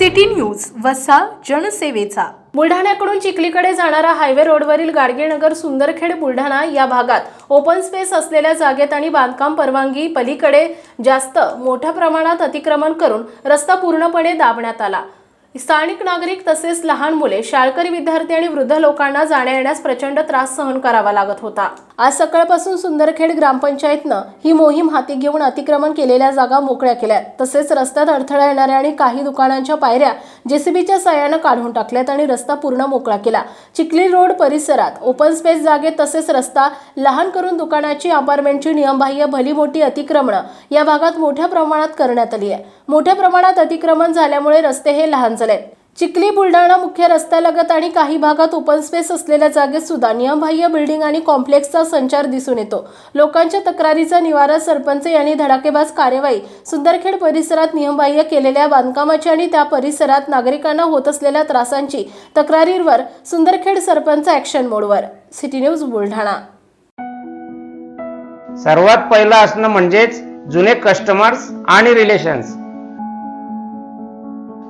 City news वसा जनसेवेचा. बुलढाण्याकडून चिखलीकडे जाणारा highway रोडवरील गाडगेनगर सुंदरखेड बुलढाणा या भागात ओपन स्पेस असलेल्या जागेत आणि बांधकाम परवानगी पलीकडे जास्त मोठ्या प्रमाणात अतिक्रमण करून रस्ता पूर्णपणे दाबण्यात आला. स्थानिक नागरिक तसेच लहान मुले शाळकरी विद्यार्थी आणि वृद्ध लोकांना जाण्या येण्यास प्रचंड त्रास सहन करावा लागत होता. आज सकाळपासून सुंदरखेड ग्रामपंचायतनं ही मोहीम हाती घेऊन अतिक्रमण केलेल्या जागा मोकळ्या केल्या तसेच रस्त्यात अडथळा येणाऱ्या आणि काही दुकानांच्या पायऱ्या जेसीबीच्या सहाय्यानं काढून टाकल्यात आणि रस्ता पूर्ण मोकळा केला. चिखली रोड परिसरात ओपन स्पेस जागेत तसेच रस्ता लहान करून दुकानाची अपार्टमेंटची नियमबाह्य भली मोठी अतिक्रमणं या भागात मोठ्या प्रमाणात करण्यात आली आहे. मोठ्या प्रमाणात अतिक्रमण झाल्यामुळे रस्ते हे लहान झाले चिखली बुलढाणा मुख्य रस्त्यालगत आणि काही भागात ओपन स्पेस असलेल्या जागेत सुद्धा नियमबाह्य बिल्डिंग आणि कॉम्प्लेक्सचा संचार दिसून येतो. लोकांच्या तक्रारीचा निवारा सरपंच यांनी धडाकेबाज कार्यवाही सुंदरखेड परिसरात नियमबाह्य केलेल्या बांधकामाची आणि त्या परिसरात नागरिकांना होत असलेल्या त्रासांची तक्रारींवर सुंदरखेड सरपंच ॲक्शन मोडवर. City news Buldhana. सर्वात पहिलं असणं म्हणजेच जुने कस्टमर्स आणि रिलेशन्स